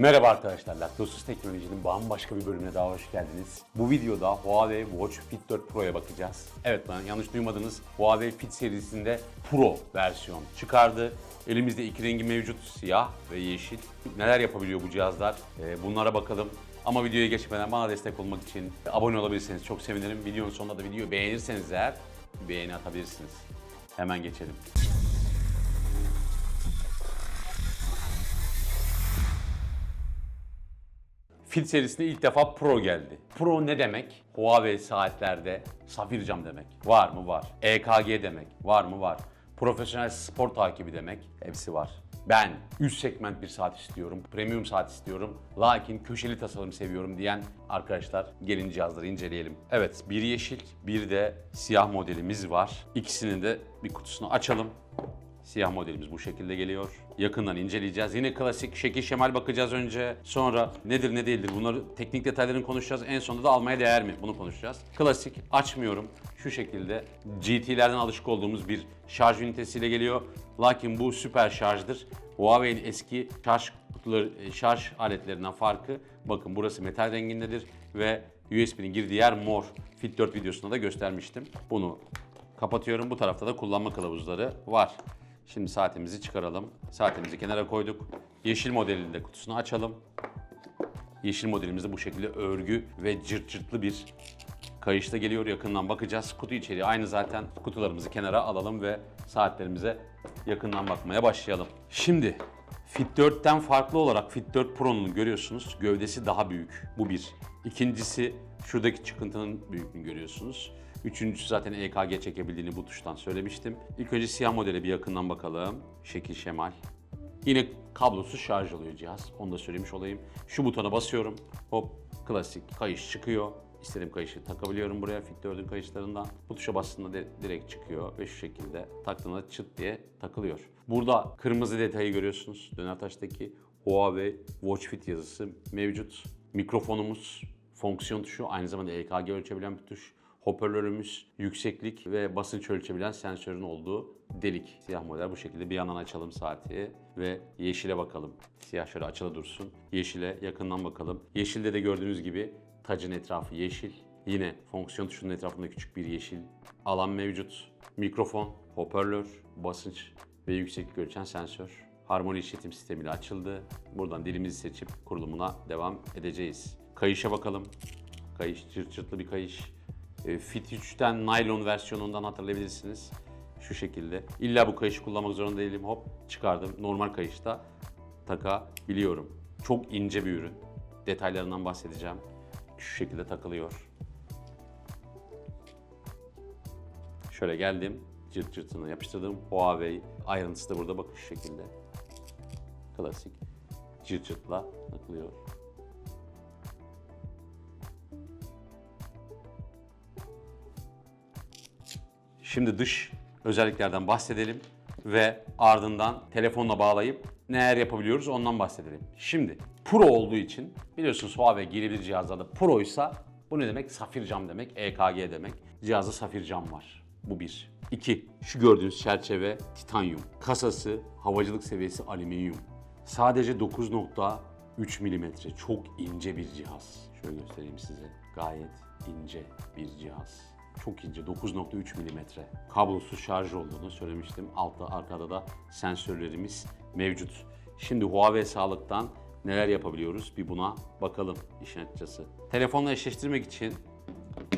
Merhaba arkadaşlar, Laktosuz Teknoloji'nin bambaşka bir bölümüne daha hoş geldiniz. Bu videoda Huawei Watch Fit 4 Pro'ya bakacağız. Evet lan yanlış duymadınız. Huawei Fit serisinde Pro versiyon çıkardı. Elimizde iki rengi mevcut, siyah ve yeşil. Neler yapabiliyor bu cihazlar? Ee, bunlara bakalım. Ama videoya geçmeden bana destek olmak için abone olabilirseniz çok sevinirim. Videonun sonunda da videoyu beğenirseniz eğer beğeni atabilirsiniz. Hemen geçelim. Fit serisinde ilk defa Pro geldi. Pro ne demek? Huawei saatlerde safir cam demek. Var mı? Var. EKG demek. Var mı? Var. Profesyonel spor takibi demek. Hepsi var. Ben üst segment bir saat istiyorum, premium saat istiyorum, lakin köşeli tasarım seviyorum diyen arkadaşlar gelin cihazları inceleyelim. Evet, bir yeşil, bir de siyah modelimiz var. İkisinin de bir kutusunu açalım. Siyah modelimiz bu şekilde geliyor. Yakından inceleyeceğiz. Yine klasik şekil şemal bakacağız önce. Sonra nedir ne değildir bunları teknik detaylarını konuşacağız. En sonunda da almaya değer mi bunu konuşacağız. Klasik açmıyorum. Şu şekilde GT'lerden alışık olduğumuz bir şarj ünitesiyle geliyor. Lakin bu süper şarjdır. Huawei'nin eski şarj kutuları, e, şarj aletlerinden farkı bakın burası metal rengindedir ve USB'nin girdiği yer mor. Fit 4 videosunda da göstermiştim. Bunu kapatıyorum. Bu tarafta da kullanma kılavuzları var. Şimdi saatimizi çıkaralım. Saatimizi kenara koyduk. Yeşil modelinin de kutusunu açalım. Yeşil modelimizde bu şekilde örgü ve cırt cırtlı bir kayışta geliyor. Yakından bakacağız. Kutu içeriği aynı zaten. Kutularımızı kenara alalım ve saatlerimize yakından bakmaya başlayalım. Şimdi Fit 4'ten farklı olarak Fit 4 Pro'nun görüyorsunuz gövdesi daha büyük. Bu bir. İkincisi şuradaki çıkıntının büyüklüğünü görüyorsunuz. Üçüncüsü zaten EKG çekebildiğini bu tuştan söylemiştim. İlk önce siyah modele bir yakından bakalım. Şekil şemal. Yine kablosuz şarj oluyor cihaz. Onu da söylemiş olayım. Şu butona basıyorum. Hop klasik kayış çıkıyor. İstediğim kayışı takabiliyorum buraya Fit 4'ün kayışlarından. Bu tuşa bastığında de- direkt çıkıyor ve şu şekilde taktığında çıt diye takılıyor. Burada kırmızı detayı görüyorsunuz. Döner taştaki Huawei Watch Fit yazısı mevcut. Mikrofonumuz, fonksiyon tuşu aynı zamanda EKG ölçebilen bir tuş. Hoparlörümüz yükseklik ve basınç ölçebilen sensörün olduğu delik. Siyah model bu şekilde bir yandan açalım saati ve yeşile bakalım. Siyah şöyle açılı dursun. Yeşile yakından bakalım. Yeşilde de gördüğünüz gibi tacın etrafı yeşil. Yine fonksiyon tuşunun etrafında küçük bir yeşil alan mevcut. Mikrofon, hoparlör, basınç ve yükseklik ölçen sensör. Harmoni işletim sistemiyle açıldı. Buradan dilimizi seçip kurulumuna devam edeceğiz. Kayışa bakalım. Kayış çırt çırtlı bir kayış. E, Fit 3'ten naylon versiyonundan hatırlayabilirsiniz. Şu şekilde. İlla bu kayışı kullanmak zorunda değilim. Hop çıkardım. Normal kayışta takabiliyorum. Çok ince bir ürün. Detaylarından bahsedeceğim. Şu şekilde takılıyor. Şöyle geldim. Cırt cırtını yapıştırdım. Huawei ayrıntısı da burada bakın şu şekilde. Klasik. Cırt cırtla takılıyor. Şimdi dış özelliklerden bahsedelim ve ardından telefonla bağlayıp neler yapabiliyoruz ondan bahsedelim. Şimdi Pro olduğu için biliyorsunuz Huawei girebilir cihazlarda Pro'ysa bu ne demek? Safir cam demek, EKG demek. Cihazda safir cam var. Bu bir. İki, şu gördüğünüz çerçeve titanyum. Kasası havacılık seviyesi alüminyum. Sadece 9.3 milimetre. Çok ince bir cihaz. Şöyle göstereyim size. Gayet ince bir cihaz. Çok ince 9.3 milimetre. Kablosuz şarj olduğunu söylemiştim. Altta arkada da sensörlerimiz mevcut. Şimdi Huawei Sağlık'tan neler yapabiliyoruz bir buna bakalım işin açıkçası. Telefonla eşleştirmek için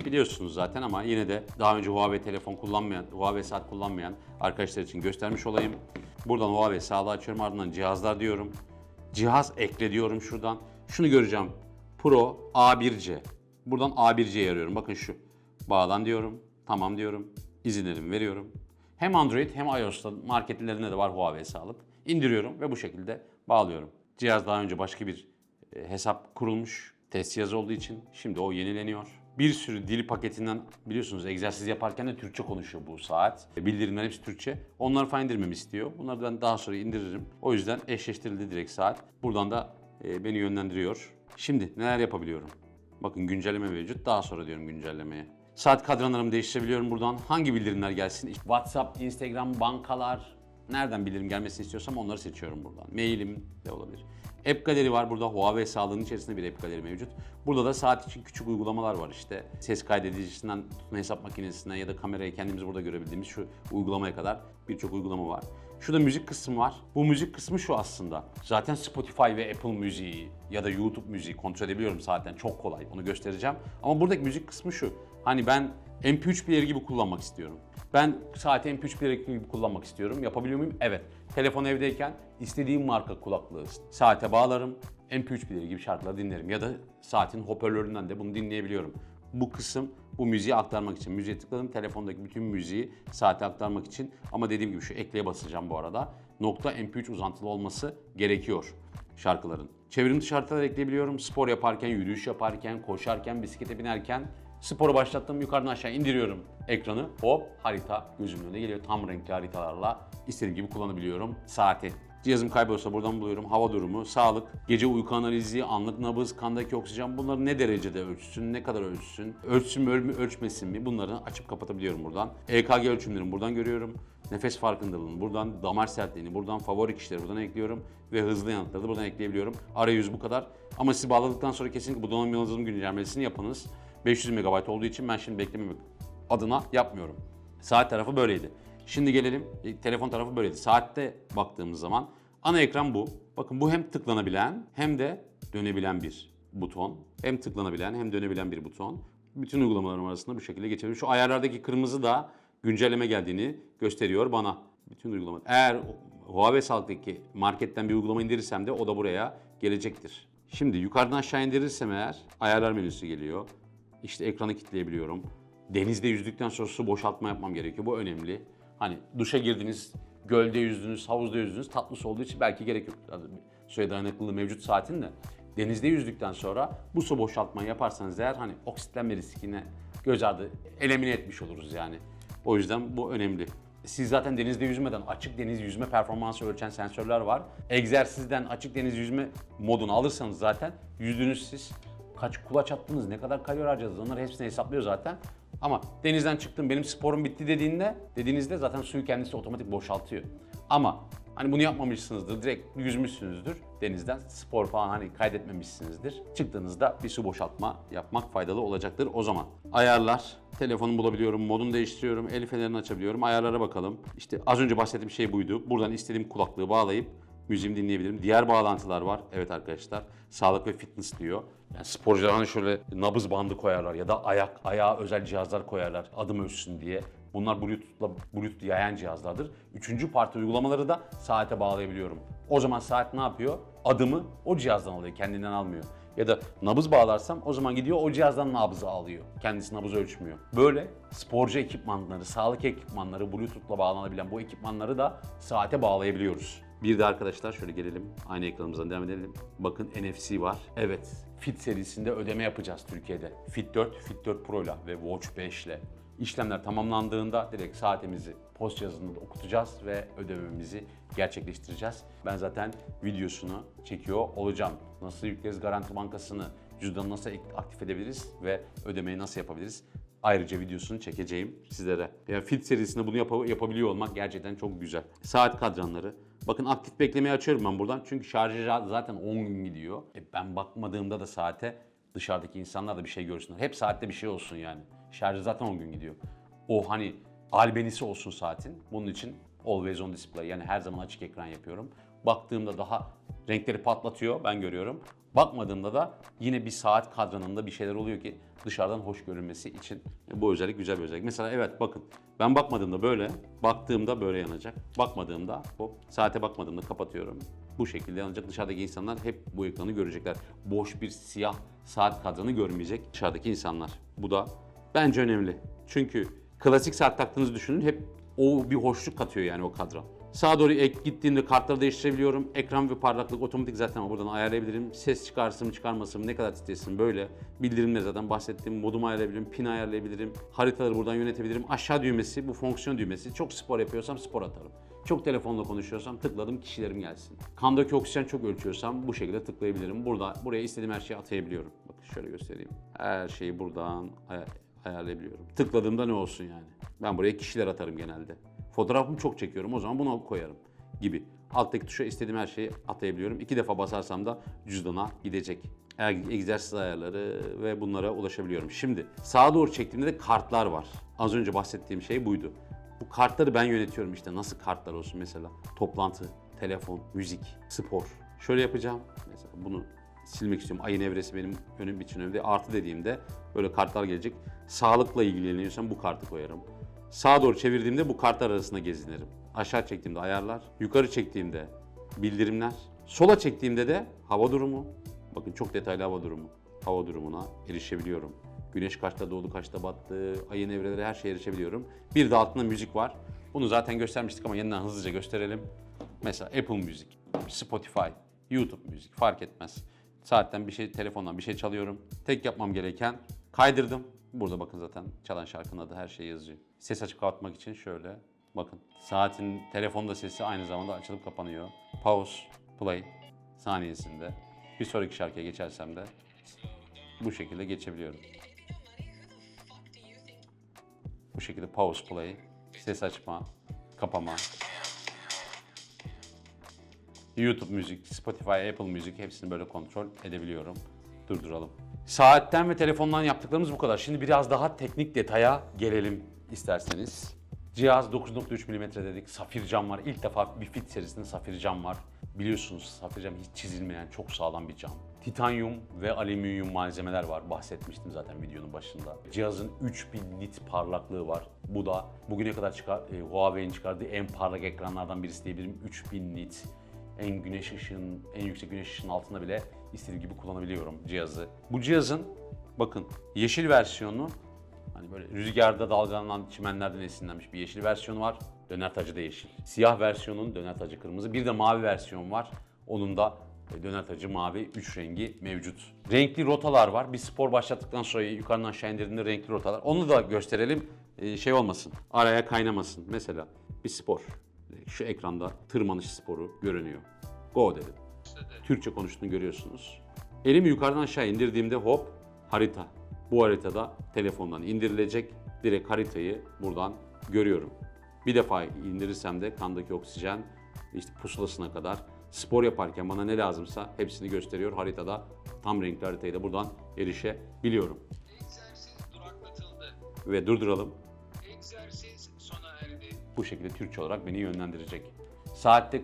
biliyorsunuz zaten ama yine de daha önce Huawei telefon kullanmayan, Huawei saat kullanmayan arkadaşlar için göstermiş olayım. Buradan Huawei sağlığı açıyorum ardından cihazlar diyorum. Cihaz ekle diyorum şuradan. Şunu göreceğim. Pro A1C. Buradan A1C'ye arıyorum. Bakın şu. Bağlan diyorum. Tamam diyorum. İzinlerimi veriyorum. Hem Android hem iOS'ta marketlerinde de var Huawei sağlık. İndiriyorum ve bu şekilde bağlıyorum. Cihaz daha önce başka bir e, hesap kurulmuş. Test cihazı olduğu için şimdi o yenileniyor. Bir sürü dil paketinden biliyorsunuz egzersiz yaparken de Türkçe konuşuyor bu saat. E, Bildirimler hepsi Türkçe. Onları falan indirmemi istiyor. Bunları ben daha sonra indiririm. O yüzden eşleştirildi direkt saat. Buradan da e, beni yönlendiriyor. Şimdi neler yapabiliyorum? Bakın güncelleme mevcut. Daha sonra diyorum güncellemeye. Saat kadranlarımı değiştirebiliyorum buradan. Hangi bildirimler gelsin? WhatsApp, Instagram, bankalar, nereden bildirim gelmesini istiyorsam onları seçiyorum buradan. Mailim de olabilir. App galeri var burada. Huawei sağlığının içerisinde bir app galeri mevcut. Burada da saat için küçük uygulamalar var işte. Ses kaydedicisinden tutun hesap makinesinden ya da kamerayı kendimiz burada görebildiğimiz şu uygulamaya kadar birçok uygulama var. Şurada müzik kısmı var. Bu müzik kısmı şu aslında. Zaten Spotify ve Apple müziği ya da YouTube müziği kontrol edebiliyorum zaten. Çok kolay. Onu göstereceğim. Ama buradaki müzik kısmı şu. Hani ben MP3 player gibi kullanmak istiyorum. Ben saati MP3 player gibi kullanmak istiyorum. Yapabiliyor muyum? Evet. Telefon evdeyken istediğim marka kulaklığı saate bağlarım. MP3 player gibi şarkıları dinlerim. Ya da saatin hoparlöründen de bunu dinleyebiliyorum. Bu kısım bu müziği aktarmak için. Müziğe tıkladım. Telefondaki bütün müziği saate aktarmak için. Ama dediğim gibi şu ekleye basacağım bu arada. Nokta MP3 uzantılı olması gerekiyor şarkıların. Çevrim dışı haritalar ekleyebiliyorum. Spor yaparken, yürüyüş yaparken, koşarken, bisiklete binerken sporu başlattım. Yukarıdan aşağı indiriyorum ekranı. Hop harita gözümün önüne geliyor. Tam renkli haritalarla istediğim gibi kullanabiliyorum saati. Cihazım kaybolsa buradan buluyorum. Hava durumu, sağlık, gece uyku analizi, anlık nabız, kandaki oksijen bunları ne derecede ölçsün, ne kadar ölçsün, ölçsün mü, ölçmesin mi bunları açıp kapatabiliyorum buradan. EKG ölçümlerini buradan görüyorum. Nefes farkındalığını buradan, damar sertliğini buradan, favori kişileri buradan ekliyorum ve hızlı yanıtları da buradan ekleyebiliyorum. Arayüz bu kadar. Ama siz bağladıktan sonra kesinlikle bu donanım yazılım güncellemesini yapınız. 500 MB olduğu için ben şimdi beklememek adına yapmıyorum. Saat tarafı böyleydi. Şimdi gelelim e, telefon tarafı böyleydi. Saatte baktığımız zaman ana ekran bu. Bakın bu hem tıklanabilen hem de dönebilen bir buton. Hem tıklanabilen hem dönebilen bir buton. Bütün uygulamalarım arasında bu şekilde geçebiliyor. Şu ayarlardaki kırmızı da güncelleme geldiğini gösteriyor bana. Bütün uygulamalar. Eğer Huawei Sağlık'taki marketten bir uygulama indirirsem de o da buraya gelecektir. Şimdi yukarıdan aşağı indirirsem eğer ayarlar menüsü geliyor. İşte ekranı kilitleyebiliyorum. Denizde yüzdükten sonra su boşaltma yapmam gerekiyor. Bu önemli. Hani duşa girdiniz, gölde yüzdünüz, havuzda yüzdünüz. Tatlı su olduğu için belki gerek yok. Suya dayanıklılığı mevcut saatin de. Denizde yüzdükten sonra bu su boşaltmayı yaparsanız eğer hani oksitlenme riskine göz ardı elimine etmiş oluruz yani. O yüzden bu önemli. Siz zaten denizde yüzmeden açık deniz yüzme performansı ölçen sensörler var. Egzersizden açık deniz yüzme modunu alırsanız zaten yüzdünüz siz kaç kulaç attınız, ne kadar kalori harcadınız onları hepsini hesaplıyor zaten. Ama denizden çıktım benim sporum bitti dediğinde dediğinizde zaten suyu kendisi otomatik boşaltıyor. Ama hani bunu yapmamışsınızdır, direkt yüzmüşsünüzdür denizden spor falan hani kaydetmemişsinizdir. Çıktığınızda bir su boşaltma yapmak faydalı olacaktır o zaman. Ayarlar, telefonumu bulabiliyorum, modunu değiştiriyorum, el fenerini açabiliyorum. Ayarlara bakalım. İşte az önce bahsettiğim şey buydu. Buradan istediğim kulaklığı bağlayıp müziğimi dinleyebilirim. Diğer bağlantılar var. Evet arkadaşlar. Sağlık ve fitness diyor. Yani sporcular hani şöyle nabız bandı koyarlar ya da ayak ayağa özel cihazlar koyarlar adım ölçsün diye. Bunlar Bluetooth'la Bluetooth yayan cihazlardır. Üçüncü parti uygulamaları da saate bağlayabiliyorum. O zaman saat ne yapıyor? Adımı o cihazdan alıyor, kendinden almıyor. Ya da nabız bağlarsam o zaman gidiyor o cihazdan nabzı alıyor. Kendisi nabız ölçmüyor. Böyle sporcu ekipmanları, sağlık ekipmanları, Bluetooth'la bağlanabilen bu ekipmanları da saate bağlayabiliyoruz. Bir de arkadaşlar şöyle gelelim. Aynı ekranımızdan devam edelim. Bakın NFC var. Evet. Fit serisinde ödeme yapacağız Türkiye'de. Fit 4, Fit 4 Pro ile ve Watch 5 ile. İşlemler tamamlandığında direkt saatimizi post cihazında okutacağız ve ödememizi gerçekleştireceğiz. Ben zaten videosunu çekiyor olacağım. Nasıl yükleriz Garanti Bankası'nı, cüzdanı nasıl aktif edebiliriz ve ödemeyi nasıl yapabiliriz? Ayrıca videosunu çekeceğim sizlere. Yani Fit serisinde bunu yapa- yapabiliyor olmak gerçekten çok güzel. Saat kadranları. Bakın aktif beklemeyi açıyorum ben buradan. Çünkü şarjı zaten 10 gün gidiyor. E ben bakmadığımda da saate dışarıdaki insanlar da bir şey görsünler. Hep saatte bir şey olsun yani. Şarjı zaten 10 gün gidiyor. O hani albenisi olsun saatin. Bunun için always on display yani her zaman açık ekran yapıyorum. Baktığımda daha renkleri patlatıyor ben görüyorum. Bakmadığımda da yine bir saat kadranında bir şeyler oluyor ki dışarıdan hoş görünmesi için bu özellik güzel bir özellik. Mesela evet bakın ben bakmadığımda böyle, baktığımda böyle yanacak. Bakmadığımda hop saate bakmadığımda kapatıyorum. Bu şekilde yanacak. Dışarıdaki insanlar hep bu ekranı görecekler. Boş bir siyah saat kadranı görmeyecek dışarıdaki insanlar. Bu da bence önemli. Çünkü klasik saat taktığınızı düşünün hep o bir hoşluk katıyor yani o kadran. Sağa doğru gittiğimde kartları değiştirebiliyorum. Ekran ve parlaklık otomatik zaten buradan ayarlayabilirim. Ses çıkarsın çıkarmasın ne kadar titresin böyle. Bildirimleri zaten bahsettiğim modumu ayarlayabilirim, pin ayarlayabilirim. Haritaları buradan yönetebilirim. Aşağı düğmesi bu fonksiyon düğmesi. Çok spor yapıyorsam spor atarım. Çok telefonla konuşuyorsam tıkladım kişilerim gelsin. Kandaki oksijen çok ölçüyorsam bu şekilde tıklayabilirim. Burada buraya istediğim her şeyi atayabiliyorum. Bakın şöyle göstereyim. Her şeyi buradan ay- ayarlayabiliyorum. Tıkladığımda ne olsun yani. Ben buraya kişiler atarım genelde. Fotoğrafımı çok çekiyorum o zaman bunu koyarım gibi. Alttaki tuşa istediğim her şeyi atayabiliyorum. İki defa basarsam da cüzdana gidecek. Er- Egzersiz ayarları ve bunlara ulaşabiliyorum. Şimdi sağa doğru çektiğimde de kartlar var. Az önce bahsettiğim şey buydu. Bu kartları ben yönetiyorum işte. Nasıl kartlar olsun mesela? Toplantı, telefon, müzik, spor. Şöyle yapacağım. Mesela bunu silmek istiyorum. Ayın evresi benim önüm için önemli. Artı dediğimde böyle kartlar gelecek. Sağlıkla ilgileniyorsam bu kartı koyarım. Sağa doğru çevirdiğimde bu kartlar arasında gezinirim. Aşağı çektiğimde ayarlar, yukarı çektiğimde bildirimler, sola çektiğimde de hava durumu. Bakın çok detaylı hava durumu. Hava durumuna erişebiliyorum. Güneş kaçta doğdu, kaçta battı, ayın evreleri her şeye erişebiliyorum. Bir de altında müzik var. Bunu zaten göstermiştik ama yeniden hızlıca gösterelim. Mesela Apple Müzik, Spotify, YouTube Müzik fark etmez. Saatten bir şey, telefondan bir şey çalıyorum. Tek yapmam gereken kaydırdım. Burada bakın zaten çalan şarkının adı her şey yazıyor. Ses açıp kapatmak için şöyle bakın. Saatin telefonda sesi aynı zamanda açılıp kapanıyor. Pause, play saniyesinde. Bir sonraki şarkıya geçersem de bu şekilde geçebiliyorum. Bu şekilde pause play, ses açma, kapama. YouTube müzik, Spotify, Apple müzik hepsini böyle kontrol edebiliyorum. Durduralım. Saatten ve telefondan yaptıklarımız bu kadar. Şimdi biraz daha teknik detaya gelelim isterseniz. Cihaz 9.3 mm dedik. Safir cam var. İlk defa bir fit serisinde safir cam var. Biliyorsunuz safir cam hiç çizilmeyen çok sağlam bir cam. Titanyum ve alüminyum malzemeler var. Bahsetmiştim zaten videonun başında. Cihazın 3000 nit parlaklığı var. Bu da bugüne kadar çıkar, e, Huawei'nin çıkardığı en parlak ekranlardan birisi diyebilirim. 3000 nit en güneş ışığın, en yüksek güneş ışığının altında bile istediğim gibi kullanabiliyorum cihazı. Bu cihazın bakın yeşil versiyonu hani böyle rüzgarda dalgalanan çimenlerden esinlenmiş bir yeşil versiyonu var. Döner tacı da yeşil. Siyah versiyonun döner tacı kırmızı. Bir de mavi versiyon var. Onun da e, döner tacı mavi 3 rengi mevcut. Renkli rotalar var. Bir spor başlattıktan sonra yukarıdan aşağı indirdiğinde renkli rotalar. Onu da gösterelim. E, şey olmasın. Araya kaynamasın. Mesela bir spor. Şu ekranda tırmanış sporu görünüyor. Go dedim. Türkçe konuştuğunu görüyorsunuz. Elimi yukarıdan aşağı indirdiğimde hop harita. Bu haritada telefondan indirilecek. Direkt haritayı buradan görüyorum. Bir defa indirirsem de kandaki oksijen işte pusulasına kadar spor yaparken bana ne lazımsa hepsini gösteriyor. Haritada tam renkli haritayı da buradan erişebiliyorum. Egzersiz duraklatıldı. Ve durduralım. Egzersiz sona erdi. bu şekilde Türkçe olarak beni yönlendirecek. Saatte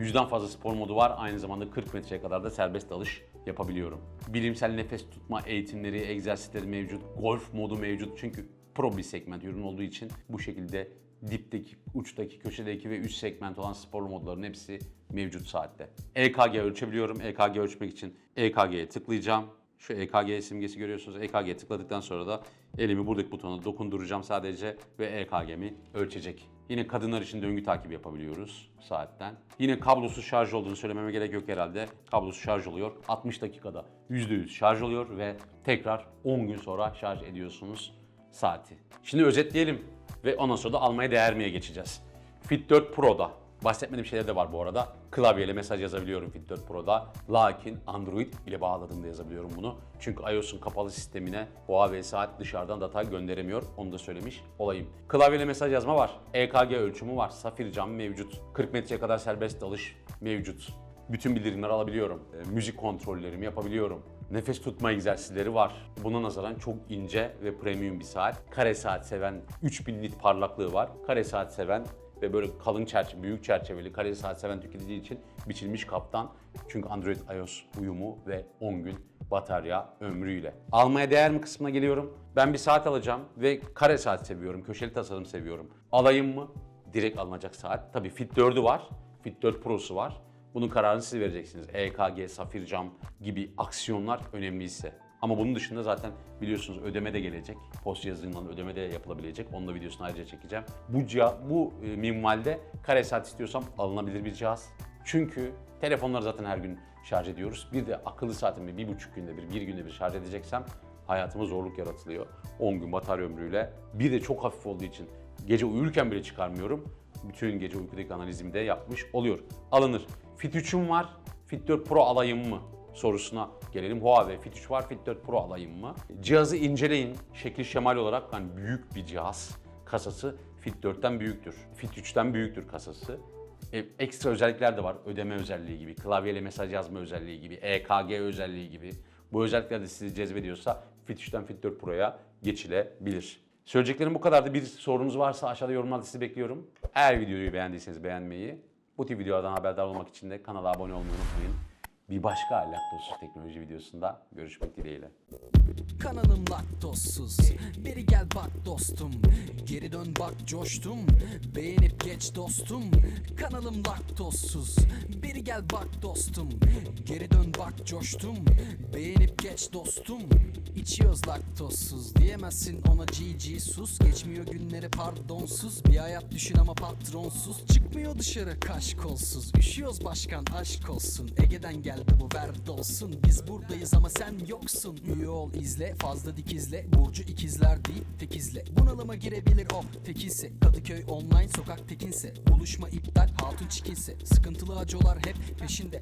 yüzden fazla spor modu var. Aynı zamanda 40 metreye kadar da serbest dalış yapabiliyorum. Bilimsel nefes tutma eğitimleri, egzersizleri mevcut. Golf modu mevcut. Çünkü pro bir segment ürün olduğu için bu şekilde dipteki, uçtaki, köşedeki ve üst segment olan spor modların hepsi mevcut saatte. EKG ölçebiliyorum. EKG ölçmek için EKG'ye tıklayacağım. Şu EKG simgesi görüyorsunuz. EKG'ye tıkladıktan sonra da elimi buradaki butona dokunduracağım sadece ve EKG'mi ölçecek. Yine kadınlar için döngü takibi yapabiliyoruz saatten. Yine kablosuz şarj olduğunu söylememe gerek yok herhalde. Kablosuz şarj oluyor. 60 dakikada %100 şarj oluyor ve tekrar 10 gün sonra şarj ediyorsunuz saati. Şimdi özetleyelim ve ondan sonra da almaya değer miye geçeceğiz. Fit 4 Pro'da Bahsetmediğim şeyler de var bu arada. Klavyeyle mesaj yazabiliyorum Fit 4 Pro'da. Lakin Android ile bağladığımda yazabiliyorum bunu. Çünkü iOS'un kapalı sistemine Huawei saat dışarıdan data gönderemiyor. Onu da söylemiş olayım. Klavyeyle mesaj yazma var. EKG ölçümü var. Safir cam mevcut. 40 metreye kadar serbest dalış mevcut. Bütün bildirimleri alabiliyorum. E, müzik kontrollerimi yapabiliyorum. Nefes tutma egzersizleri var. Buna nazaran çok ince ve premium bir saat. Kare saat seven 3000 nit parlaklığı var. Kare saat seven ve böyle kalın çerçeve, büyük çerçeveli kare saat seven tüketici için biçilmiş kaptan. Çünkü Android iOS uyumu ve 10 gün batarya ömrüyle. Almaya değer mi kısmına geliyorum. Ben bir saat alacağım ve kare saat seviyorum, köşeli tasarım seviyorum. Alayım mı? Direkt alınacak saat. Tabii Fit 4'ü var, Fit 4 Pro'su var. Bunun kararını siz vereceksiniz. EKG, safir cam gibi aksiyonlar önemliyse. Ama bunun dışında zaten biliyorsunuz ödeme de gelecek. Post yazılımından ödeme de yapılabilecek. Onun da videosunu ayrıca çekeceğim. Bu cihaz, bu e, minvalde kare saat istiyorsam alınabilir bir cihaz. Çünkü telefonları zaten her gün şarj ediyoruz. Bir de akıllı saatimi bir buçuk günde bir, bir günde bir şarj edeceksem hayatıma zorluk yaratılıyor. 10 gün batarya ömrüyle. Bir de çok hafif olduğu için gece uyurken bile çıkarmıyorum. Bütün gece uykudaki analizimi de yapmış oluyor. Alınır. Fit 3'üm var. Fit 4 Pro alayım mı? Sorusuna gelelim. Huawei Fit 3 var, Fit 4 Pro alayım mı? Cihazı inceleyin. Şekil şemal olarak hani büyük bir cihaz. kasası Fit 4'ten büyüktür. Fit 3'ten büyüktür kasası. E, ekstra özellikler de var. Ödeme özelliği gibi, klavyeyle mesaj yazma özelliği gibi, EKG özelliği gibi. Bu özellikler de sizi cezbediyorsa Fit 3'ten Fit 4 Pro'ya geçilebilir. Söyleyeceklerim bu kadardı. Bir sorunuz varsa aşağıda yorumlarda sizi bekliyorum. Eğer videoyu beğendiyseniz beğenmeyi, bu tip videolardan haberdar olmak için de kanala abone olmayı unutmayın. Bir başka laktozsuz teknoloji videosunda görüşmek dileğiyle. Kanalım laktozsuz. Beri gel bak dostum. Geri dön bak coştum. Beğenip geç dostum. Kanalım laktozsuz. Beri gel bak dostum. Geri dön bak coştum. Beğenip geç dostum. İçiyoruz laktozsuz Diyemezsin ona GG sus. Geçmiyor günleri pardonsuz. Bir hayat düşün ama patronsuz. Çıkmıyor dışarı kaş kolsuz Üşüyoruz başkan aşk olsun. Ege'den geldi bu ver olsun Biz buradayız ama sen yoksun. Üye ol izle fazla dikizle Burcu ikizler deyip tekizle Bunalıma girebilir o tekilse Kadıköy online sokak tekinse. Buluşma iptal hatun çikinse. Sıkıntılı acılar hep peşinde